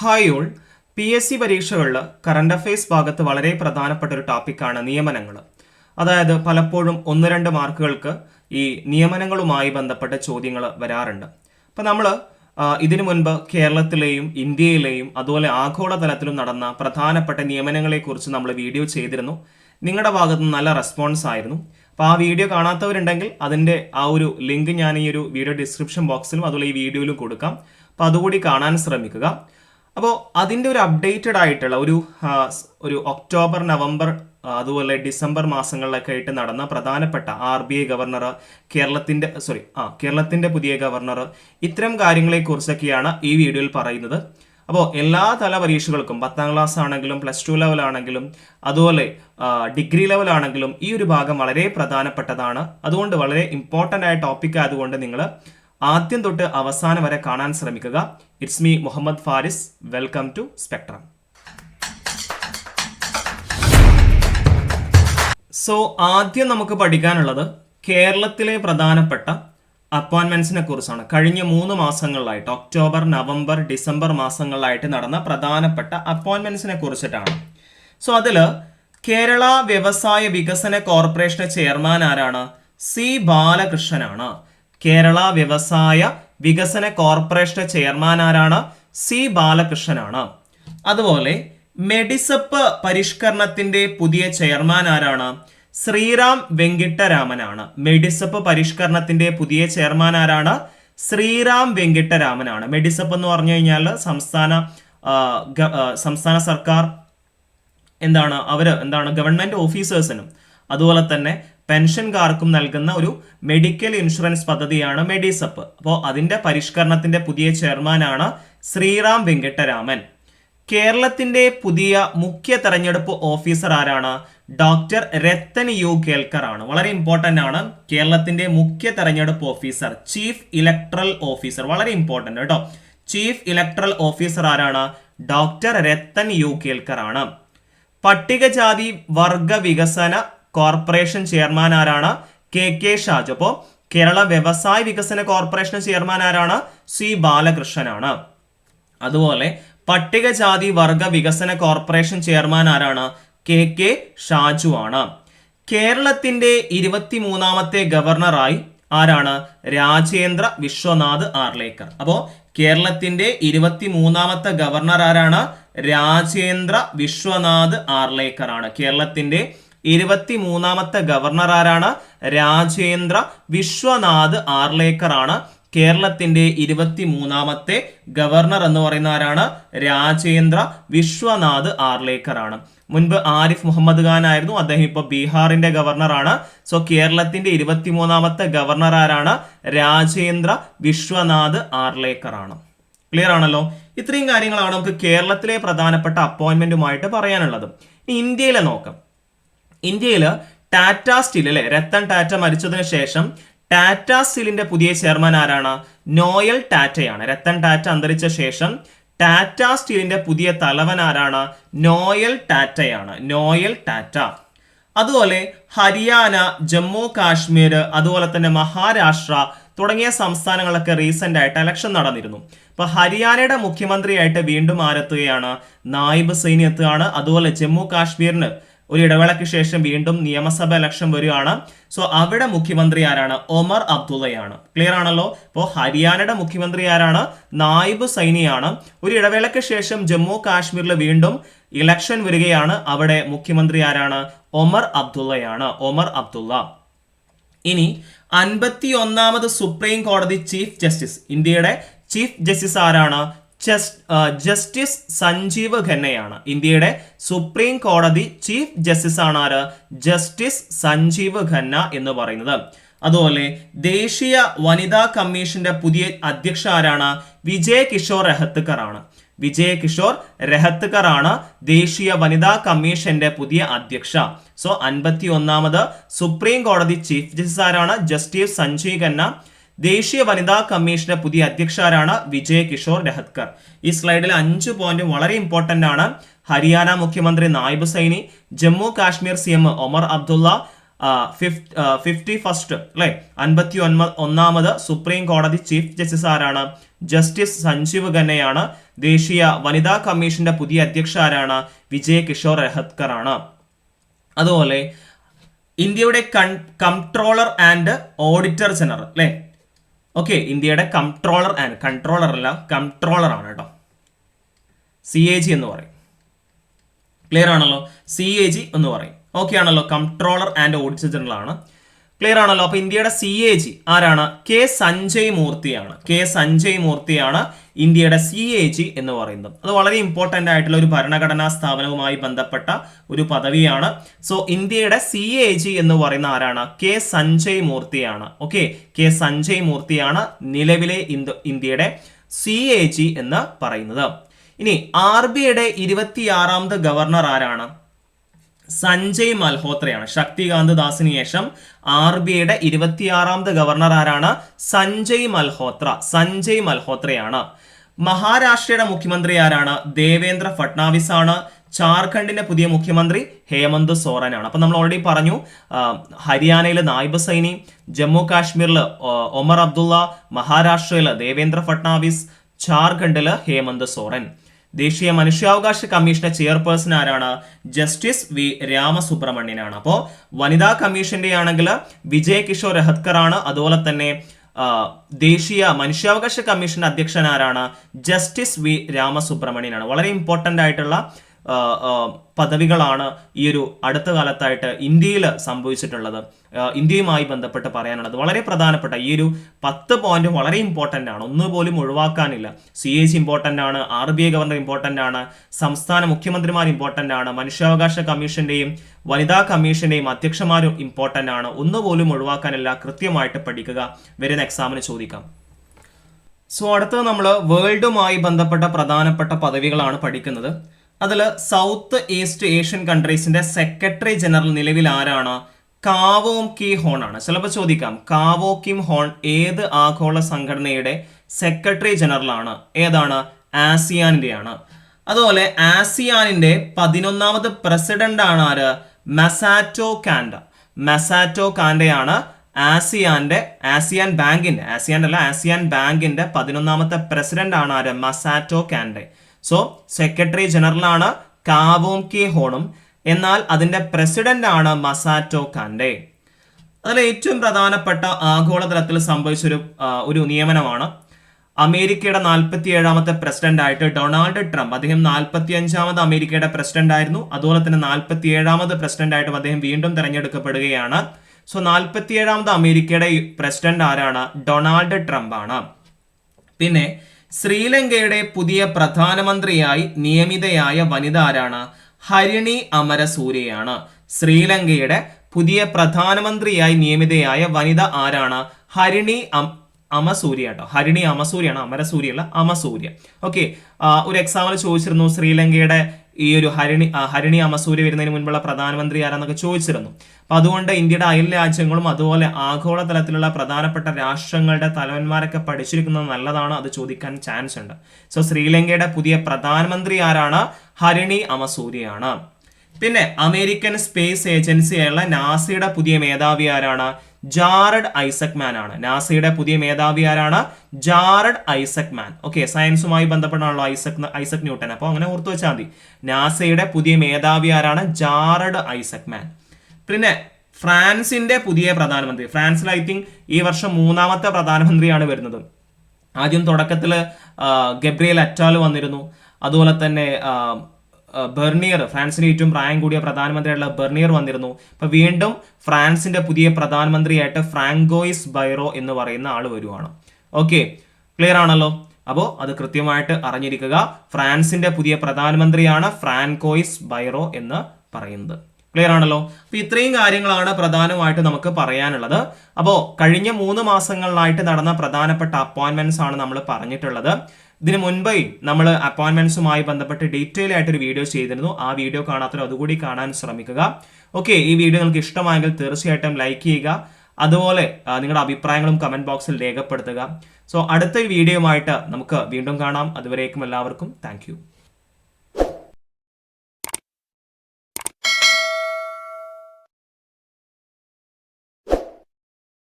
Hi all P S C പരീക്ഷകളിൽ current affairs ഭാഗത്ത് വളരെ പ്രധാനപ്പെട്ട ഒരു ടോപ്പിക്കാണ് നിയമനങ്ങൾ. അതായത് പലപ്പോഴും ഒന്ന് രണ്ട് മാർക്കുകൾക്ക് ഈ നിയമനങ്ങളുമായി ബന്ധപ്പെട്ട ചോദ്യങ്ങൾ വരാറുണ്ട്. അപ്പം നമ്മൾ ഇതിനു മുൻപ് കേരളത്തിലെയും ഇന്ത്യയിലെയും അതുപോലെ ആഗോളതലത്തിലും നടന്ന പ്രധാനപ്പെട്ട നിയമനങ്ങളെക്കുറിച്ച് നമ്മൾ വീഡിയോ ചെയ്തിരുന്നു. നിങ്ങളുടെ ഭാഗത്ത് നിന്ന് നല്ല റെസ്പോൺസ് ആയിരുന്നു. അപ്പോൾ ആ വീഡിയോ കാണാത്തവരുണ്ടെങ്കിൽ അതിന്റെ ആ ഒരു ലിങ്ക് ഞാൻ ഈ ഒരു വീഡിയോ ഡിസ്ക്രിപ്ഷൻ ബോക്സിലും അതുപോലെ ഈ വീഡിയോയിലും കൊടുക്കാം. അപ്പോൾ അതുകൂടി കാണാൻ ശ്രമിക്കുക. അപ്പോൾ അതിന്റെ ഒരു അപ്ഡേറ്റഡ് ആയിട്ടുള്ള ഒരു ഒരു ഒക്ടോബർ നവംബർ അതുപോലെ ഡിസംബർ മാസങ്ങളിലൊക്കെ ആയിട്ട് നടന്ന പ്രധാനപ്പെട്ട ആർ ബി ഐ ഗവർണർ കേരളത്തിന്റെ സോറി ആ കേരളത്തിന്റെ പുതിയ ഗവർണർ ഇത്തരം കാര്യങ്ങളെക്കുറിച്ചൊക്കെയാണ് ഈ വീഡിയോയിൽ പറയുന്നത്. അപ്പോൾ എല്ലാ തല പരീക്ഷകൾക്കും പത്താം ക്ലാസ് ആണെങ്കിലും പ്ലസ് ടു ലെവൽ ആണെങ്കിലും അതുപോലെ ഡിഗ്രി ലെവൽ ആണെങ്കിലും ഈ ഒരു ഭാഗം വളരെ പ്രധാനപ്പെട്ടതാണ്. അതുകൊണ്ട് വളരെ ഇമ്പോർട്ടന്റ് ആയ ടോപ്പിക് ആയതുകൊണ്ട് നിങ്ങൾ ആദ്യം തൊട്ട് അവസാനം വരെ കാണാൻ ശ്രമിക്കുക. It's me Muhammad Faris welcome to Spectrum so ആദ്യം നമുക്ക് പഠിക്കാനുള്ളത് കേരളത്തിലെ പ്രധാനപ്പെട്ട അപ്പോയിൻമെന്റ്സിനെ കുറിച്ചാണ്. കഴിഞ്ഞ മൂന്ന് മാസങ്ങളിലായിട്ട് ഒക്ടോബർ നവംബർ ഡിസംബർ മാസങ്ങളിലായിട്ട് നടന്ന പ്രധാനപ്പെട്ട അപ്പോയിൻമെന്റ്സിനെ കുറിച്ചിട്ടാണ്. സോ അതിൽ കേരള വ്യവസായ വികസന കോർപ്പറേഷന്റെ ചെയർമാൻ ആരാണ്? സി. ബാലകൃഷ്ണനാണ്. കേരള വ്യവസായ വികസന കോർപ്പറേഷന്റെ ചെയർമാൻ ആരാണ്? സി. ബാലകൃഷ്ണനാണ്. അതുപോലെ മെഡിസപ്പ് പരിഷ്കരണത്തിന്റെ പുതിയ ചെയർമാൻ ആരാണ്? ശ്രീറാം വെങ്കിട്ടരാമനാണ്. മെഡിസപ്പ് പരിഷ്കരണത്തിന്റെ പുതിയ ചെയർമാൻ ആരാണ്? ശ്രീറാം വെങ്കിട്ടരാമനാണ്. മെഡിസപ്പ് എന്ന് പറഞ്ഞു കഴിഞ്ഞാൽ സംസ്ഥാന സംസ്ഥാന സർക്കാർ എന്താണ്? അവർ എന്താണ്? ഗവൺമെന്റ് ഓഫീസേഴ്സിനും അതുപോലെ തന്നെ പെൻഷൻകാർക്കും നൽകുന്ന ഒരു മെഡിക്കൽ ഇൻഷുറൻസ് പദ്ധതിയാണ് മെഡിസപ്പ്. അപ്പോൾ അതിന്റെ പരിഷ്കരണത്തിന്റെ പുതിയ ചെയർമാനാണ് ശ്രീറാം വെങ്കിട്ടരാമൻ. കേരളത്തിന്റെ പുതിയ മുഖ്യ തെരഞ്ഞെടുപ്പ് ഓഫീസർ ആരാണ്? ഡോക്ടർ രത്തൻ യു കേൽക്കർ ആണ് വളരെ ഇമ്പോർട്ടന്റ് ആണ്. കേരളത്തിന്റെ മുഖ്യ തെരഞ്ഞെടുപ്പ് ഓഫീസർ ചീഫ് ഇലക്ട്രൽ ഓഫീസർ. വളരെ ഇമ്പോർട്ടന്റ് കേട്ടോ. ചീഫ് ഇലക്ട്രൽ ഓഫീസർ ആരാണ്? ഡോക്ടർ രത്തൻ യു കേൽക്കർ ആണ് പട്ടികജാതി വർഗ വികസന കോർപ്പറേഷൻ ചെയർമാൻ ആരാണ്? K K Shaju. അപ്പോൾ കേരള വ്യവസായ വികസന കോർപ്പറേഷൻ ചെയർമാൻ ആരാണ്? സി ബാലകൃഷ്ണനാണ്. അതുപോലെ പട്ടികജാതി വർഗ വികസന കോർപ്പറേഷൻ ചെയർമാൻ ആരാണ്? കെ കെ ഷാജു ആണ്. കേരളത്തിന്റെ ഇരുപത്തിമൂന്നാമത്തെ ഗവർണറായി ആരാണ്? രാജേന്ദ്ര വിശ്വനാഥ് ആർലേക്കർ അപ്പോ കേരളത്തിന്റെ ഇരുപത്തിമൂന്നാമത്തെ ഗവർണർ ആരാണ്? രാജേന്ദ്ര വിശ്വനാഥ് ആർലേക്കർ ആണ്. കേരളത്തിന്റെ ഇരുപത്തിമൂന്നാമത്തെ ഗവർണർ ആരാണ്? രാജേന്ദ്ര വിശ്വനാഥ് ആർലേക്കർ ആണ്. കേരളത്തിന്റെ ഇരുപത്തിമൂന്നാമത്തെ ഗവർണർ എന്ന് പറയുന്ന ആരാണ്? രാജേന്ദ്ര വിശ്വനാഥ് ആർലേക്കർ ആണ്. മുൻപ് ആരിഫ് മുഹമ്മദ് ഖാൻ ആയിരുന്നു. അദ്ദേഹം ഇപ്പോൾ ബീഹാറിന്റെ ഗവർണർ ആണ്. സോ കേരളത്തിന്റെ ഇരുപത്തിമൂന്നാമത്തെ ഗവർണർ ആരാണ്? രാജേന്ദ്ര വിശ്വനാഥ് ആർലേക്കർ ആണ്. ക്ലിയർ ആണല്ലോ? ഇത്രയും കാര്യങ്ങളാണ് നമുക്ക് കേരളത്തിലെ പ്രധാനപ്പെട്ട അപ്പോയിന്റ്മെന്റുമായിട്ട് പറയാനുള്ളത്. ഇനി ഇന്ത്യയിലെ നോക്കാം. ഇന്ത്യയിൽ ടാറ്റ സ്റ്റീൽ അല്ലെ? രത്തൻ ടാറ്റ മരിച്ചതിന് ശേഷം ടാറ്റ സ്റ്റീലിന്റെ പുതിയ ചെയർമാൻ ആരാണ്? നോയൽ ടാറ്റയാണ്. രത്തൻ ടാറ്റ അന്തരിച്ച ശേഷം ടാറ്റ സ്റ്റീലിന്റെ പുതിയ തലവൻ ആരാണ്? നോയൽ ടാറ്റയാണ്. നോയൽ ടാറ്റ. അതുപോലെ ഹരിയാന ജമ്മു കാശ്മീർ അതുപോലെ തന്നെ മഹാരാഷ്ട്ര തുടങ്ങിയ സംസ്ഥാനങ്ങളൊക്കെ റീസെന്റ് ആയിട്ട് ഇലക്ഷൻ നടന്നിരുന്നു. ഇപ്പൊ ഹരിയാനയുടെ മുഖ്യമന്ത്രിയായിട്ട് വീണ്ടും ആരെത്തുകയാണ്? നായിബ് സൈനി എത്തുകയാണ്. അതുപോലെ ജമ്മു കാശ്മീരിന് ഒരു ഇടവേളയ്ക്ക് ശേഷം വീണ്ടും നിയമസഭ ഇലക്ഷൻ വരികയാണ്. സോ അവിടെ മുഖ്യമന്ത്രി ആരാണ്? ഒമർ അബ്ദുള്ളയാണ്. ക്ലിയർ ആണല്ലോ? അപ്പോൾ ഹരിയാനയുടെ മുഖ്യമന്ത്രി ആരാണ്? നായിബ് സൈനിയാണ്. ഒരു ഇടവേളയ്ക്ക് ശേഷം ജമ്മു കാശ്മീരിൽ വീണ്ടും ഇലക്ഷൻ വരികയാണ്. അവിടെ മുഖ്യമന്ത്രി ആരാണ്? ഒമർ അബ്ദുള്ളയാണ്. ഒമർ അബ്ദുള്ള. ഇനി അൻപത്തി ഒന്നാമത് സുപ്രീം കോടതി ചീഫ് ജസ്റ്റിസ്. ഇന്ത്യയുടെ ചീഫ് ജസ്റ്റിസ് ആരാണ്? ജസ്റ്റിസ് സഞ്ജീവ് ഖന്നയാണ്. ഇന്ത്യയുടെ സുപ്രീം കോടതി ചീഫ് ജസ്റ്റിസ് ആണ് ആര് ജസ്റ്റിസ് സഞ്ജീവ് ഖന്ന എന്ന് പറയുന്നത്. അതുപോലെ ദേശീയ വനിതാ കമ്മീഷന്റെ പുതിയ അധ്യക്ഷ ആരാണ് വിജയ് കിഷോർ രഹത്കർ ആണ് വിജയ് കിഷോർ രഹത്കർ ആണ് ദേശീയ വനിതാ കമ്മീഷന്റെ പുതിയ അധ്യക്ഷ. സോ അൻപത്തി ഒന്നാമത് സുപ്രീം കോടതി ചീഫ് ജസ്റ്റിസ് ആരാണ് ജസ്റ്റിസ് സഞ്ജീവ് ഖന്ന. ദേശീയ വനിതാ കമ്മീഷന്റെ പുതിയ അധ്യക്ഷരാണ് വിജയ് കിഷോർ രഹത്കർ. ഈ സ്ലൈഡിൽ അഞ്ച് പോയിന്റ് വളരെ ഇമ്പോർട്ടന്റ് ആണ്. ഹരിയാന മുഖ്യമന്ത്രി Nayab Saini Jammu Kashmir C M Omar Abdullah fifty first അല്ലെ? അൻപത്തി ഒൻപ ഒന്നാമത് സുപ്രീം കോടതി ചീഫ് ജസ്റ്റിസ് ആരാണ്? ജസ്റ്റിസ് സഞ്ജീവ് ഖന്നയാണ്. ദേശീയ വനിതാ കമ്മീഷന്റെ പുതിയ അധ്യക്ഷ ആരാണ് വിജയ് കിഷോർ രഹത്കർ ആണ്. അതുപോലെ ഇന്ത്യയുടെ കൺ കംട്രോളർ ആൻഡ് ഓഡിറ്റർ ജനറൽ അല്ലേ? ഓക്കെ ഇന്ത്യയുടെ കൺട്രോളർ ആൻഡ് കൺട്രോളർ അല്ല കൺട്രോളർ ആണ് കേട്ടോ. സി എ ജി എന്ന് പറയും. ക്ലിയർ ആണല്ലോ? സി എ ജി എന്ന് പറയും. ഓക്കെ ആണല്ലോ കൺട്രോളർ ആൻഡ് ഓഡിറ്റർ ജനറൽ ആണ്. ക്ലിയർ ആണല്ലോ. അപ്പൊ ഇന്ത്യയുടെ സി എ ജി ആരാണ്? കെ സഞ്ജയ് മൂർത്തിയാണ്. കെ സഞ്ജയ് മൂർത്തിയാണ് ഇന്ത്യയുടെ സി എ ജി എന്ന് പറയുന്നത്. അത് വളരെ ഇമ്പോർട്ടന്റ് ആയിട്ടുള്ള ഒരു ഭരണഘടനാ സ്ഥാപനവുമായി ബന്ധപ്പെട്ട ഒരു പദവിയാണ്. സോ ഇന്ത്യയുടെ സി എ ജി എന്ന് പറയുന്ന ആരാണ്? കെ സഞ്ജയ് മൂർത്തിയാണ്. ഓക്കെ കെ സഞ്ജയ് മൂർത്തിയാണ് നിലവിലെ ഇന്ത്യയുടെ സി എ ജി എന്ന് പറയുന്നത്. ഇനി ആർ ബി ഐയുടെ ഇരുപത്തിയാറാമത് ഗവർണർ ആരാണ്? സഞ്ജയ് മൽഹോത്രയാണ്. ശക്തികാന്ത് ദാസിന് ശേഷം ആർ ബി ഐയുടെ ഇരുപത്തിയാറാമത് ഗവർണർ ആരാണ്? സഞ്ജയ് മൽഹോത്ര. സഞ്ജയ് മൽഹോത്രയാണ്. മഹാരാഷ്ട്രയുടെ മുഖ്യമന്ത്രി ആരാണ്? ദേവേന്ദ്ര ഫട്നാവിസ് ആണ്. ജാർഖണ്ഡിന്റെ പുതിയ മുഖ്യമന്ത്രി ഹേമന്ത് സോറനാണ് അപ്പൊ നമ്മൾ ഓൾറെഡി പറഞ്ഞു ഹരിയാനയിലെ നായിബ് സൈനി ജമ്മു കാശ്മീരിൽ ഒമർ അബ്ദുള്ള മഹാരാഷ്ട്രയിൽ ദേവേന്ദ്ര ഫട്നാവിസ് ജാർഖണ്ഡിൽ ഹേമന്ത് സോറൻ. ദേശീയ മനുഷ്യാവകാശ കമ്മീഷന്റെ ചെയർപേഴ്സൺ ആരാണ്? ജസ്റ്റിസ് വി രാമസുബ്രഹ്മണ്യനാണ്. അപ്പോൾ വനിതാ കമ്മീഷന്റെ ആണെങ്കിൽ വിജയ് കിഷോർ രഹത്കർ ആണ് അതുപോലെ തന്നെ ദേശീയ മനുഷ്യാവകാശ കമ്മീഷൻ അധ്യക്ഷൻ ആരാണ്? ജസ്റ്റിസ് വി രാമസുബ്രഹ്മണ്യനാണ്. വളരെ ഇമ്പോർട്ടന്റ് ആയിട്ടുള്ള പദവികളാണ് ഈ ഒരു അടുത്ത കാലത്തായിട്ട് ഇന്ത്യയിൽ സംഭവിച്ചിട്ടുള്ളത്. ഇന്ത്യയുമായി ബന്ധപ്പെട്ട് പറയാനുള്ളത് വളരെ പ്രധാനപ്പെട്ട ഈ ഒരു പത്ത് പോയിന്റ് വളരെ ഇമ്പോർട്ടന്റ് ആണ്. ഒന്നുപോലും ഒഴിവാക്കാനില്ല. സി എച്ച് ഇമ്പോർട്ടന്റ് ആണ് R B I governor important ആണ് സംസ്ഥാന മുഖ്യമന്ത്രിമാർ ഇമ്പോർട്ടന്റ് ആണ് മനുഷ്യാവകാശ കമ്മീഷന്റെയും വനിതാ കമ്മീഷന്റെയും അധ്യക്ഷന്മാരും ഇമ്പോർട്ടന്റ് ആണ്. ഒന്നുപോലും ഒഴിവാക്കാനില്ല. കൃത്യമായിട്ട് പഠിക്കുക. വരുന്ന എക്സാമിന് ചോദിക്കാം. സോ അടുത്തത് നമ്മൾ വേൾഡുമായി ബന്ധപ്പെട്ട പ്രധാനപ്പെട്ട പദവികളാണ് പഠിക്കുന്നത്. അതിൽ സൗത്ത് ഈസ്റ്റ് ഏഷ്യൻ കൺട്രീസിന്റെ സെക്രട്ടറി ജനറൽ നിലവിൽ ആരാണ്? കാവോം കി ഹോൺ ആണ്. ചിലപ്പോൾ ചോദിക്കാം. കാവോ കിം ഹോൺ ഏത് ആഗോള സംഘടനയുടെ സെക്രട്ടറി ജനറൽ ആണ്? ഏതാണ്? ആസിയാനിന്റെ ആണ് അതുപോലെ ആസിയാനിന്റെ പതിനൊന്നാമത് പ്രസിഡന്റ് ആണ് ആര്? മെസാറ്റോ കാൻഡ മെസാറ്റോ കാൻഡയാണ് ആസിയാന്റെ ആസിയാൻ ബാങ്കിന്റെ ആസിയാൻ അല്ല ആസിയാൻ ബാങ്കിന്റെ പതിനൊന്നാമത്തെ പ്രസിഡന്റ് ആണ് ആര്? Masato Kanda so secretary general ആണ് കാവോം കെ ഹോണും എന്നാൽ അതിന്റെ പ്രസിഡന്റ് ആണ് മസാറ്റോ കാൻഡെ അതിൽ ഏറ്റവും പ്രധാനപ്പെട്ട ആഗോളതലത്തിൽ സംഭവിച്ചൊരു ഒരു നിയമനമാണ്. അമേരിക്കയുടെ നാൽപ്പത്തി ഏഴാമത്തെ പ്രസിഡന്റ് ആയിട്ട് ഡൊണാൾഡ് ട്രംപ് അദ്ദേഹം നാൽപ്പത്തി അഞ്ചാമത് അമേരിക്കയുടെ പ്രസിഡന്റ് ആയിരുന്നു. അതുപോലെ തന്നെ നാൽപ്പത്തി ഏഴാമത് പ്രസിഡന്റ് ആയിട്ടും അദ്ദേഹം വീണ്ടും തെരഞ്ഞെടുക്കപ്പെടുകയാണ്. സോ നാൽപ്പത്തി ഏഴാമത് അമേരിക്കയുടെ പ്രസിഡന്റ് ആരാണ്? ഡൊണാൾഡ് ട്രംപ് ആണ്. പിന്നെ ശ്രീലങ്കയുടെ പുതിയ പ്രധാനമന്ത്രിയായി നിയമിതയായ വനിത ആരാണ് ഹരിണി അമരസൂര്യയാണ്. ശ്രീലങ്കയുടെ പുതിയ പ്രധാനമന്ത്രിയായി നിയമിതയായ വനിത ആരാണ്? ഹരിണി അമസൂര്യ കേട്ടോ. ഹരിണി അമസൂര്യാണ്. അമരസൂര്യ അല്ല അമസൂര്യ ഓക്കെ ഒരു എക്സാമ്പിൾ ചോദിച്ചിരുന്നു. ശ്രീലങ്കയുടെ ഈ ഒരു ഹരിണി ഹരിണി അമസൂര്യ വരുന്നതിന് മുൻപുള്ള പ്രധാനമന്ത്രി ആരാന്നൊക്കെ ചോദിച്ചിരുന്നു. അപ്പൊ അതുകൊണ്ട് ഇന്ത്യയുടെ അയൽ രാജ്യങ്ങളും അതുപോലെ ആഗോള തലത്തിലുള്ള പ്രധാനപ്പെട്ട രാഷ്ട്രങ്ങളുടെ തലവന്മാരൊക്കെ പഠിച്ചിരിക്കുന്നത് നല്ലതാണ് അത് ചോദിക്കാൻ ചാൻസ് ഉണ്ട്. സോ ശ്രീലങ്കയുടെ പുതിയ പ്രധാനമന്ത്രി ആരാണ്? ഹരിണി അമസൂര്യയാണ് പിന്നെ അമേരിക്കൻ സ്പേസ് ഏജൻസിയായുള്ള നാസയുടെ പുതിയ മേധാവി ആരാണ്? ജാറഡ് ഐസക് മാൻ ആണ്. നാസയുടെ പുതിയ മേധാവി ആരാണ്? Jared Isaacman. ഓക്കെ സയൻസുമായി ബന്ധപ്പെട്ടാണല്ലോ ഐസക് ഐസക് ന്യൂട്ടൻ. അപ്പോൾ അങ്ങനെ ഓർത്തു വെച്ചാൽ മതി. നാസയുടെ പുതിയ മേധാവി ആരാണ്? Jared Isaacman. പിന്നെ ഫ്രാൻസിന്റെ പുതിയ പ്രധാനമന്ത്രി. ഫ്രാൻസിൽ ഐ തിങ്ക് ഈ വർഷം മൂന്നാമത്തെ പ്രധാനമന്ത്രിയാണ് വരുന്നത്. ആദ്യം തുടക്കത്തിൽ ഗബ്രിയൽ അറ്റാൽ വന്നിരുന്നു. അതുപോലെ തന്നെ ബെർണിയർ ഫ്രാൻസിന് ഏറ്റവും പ്രായം കൂടിയ പ്രധാനമന്ത്രിയായിട്ടുള്ള ബെർണിയർ വന്നിരുന്നു. അപ്പോൾ വീണ്ടും ഫ്രാൻസിന്റെ പുതിയ പ്രധാനമന്ത്രിയായിട്ട് ഫ്രാങ്കോയിസ് ബൈറോ എന്ന് പറയുന്ന ആൾ വരുവാണ്. ഓക്കെ ക്ലിയർ ആണല്ലോ? അപ്പോൾ അത് കൃത്യമായിട്ട് അറിഞ്ഞിരിക്കുക. ഫ്രാൻസിന്റെ പുതിയ പ്രധാനമന്ത്രിയാണ് ഫ്രാൻകോയിസ് ബൈറോ എന്ന് പറയുന്നത്. ക്ലിയർ ആണല്ലോ? അപ്പൊ ഇത്രയും കാര്യങ്ങളാണ് പ്രധാനമായിട്ട് നമുക്ക് പറയാനുള്ളത്. അപ്പോൾ കഴിഞ്ഞ മൂന്ന് മാസങ്ങളിലായിട്ട് നടന്ന പ്രധാനപ്പെട്ട അപ്പോയിന്റ്മെന്റ്സ് ആണ് നമ്മൾ പറഞ്ഞിട്ടുള്ളത്. ഇതിന് മുൻപായി നമ്മൾ അപ്പോയിന്റ്മെന്റ്സുമായി ബന്ധപ്പെട്ട് ഡീറ്റെയിൽ ആയിട്ട് ഒരു വീഡിയോ ചെയ്തിരുന്നു. ആ വീഡിയോ കാണാത്തവർ അതുകൂടി കാണാൻ ശ്രമിക്കുക. ഓക്കെ ഈ വീഡിയോ നിങ്ങൾക്ക് ഇഷ്ടമായെങ്കിൽ തീർച്ചയായിട്ടും ലൈക്ക് ചെയ്യുക. അതുപോലെ നിങ്ങളുടെ അഭിപ്രായങ്ങളും കമന്റ് ബോക്സിൽ രേഖപ്പെടുത്തുക. സോ അടുത്ത വീഡിയോയുമായിട്ട് നമുക്ക് വീണ്ടും കാണാം. അതുവരേക്കും എല്ലാവർക്കും താങ്ക്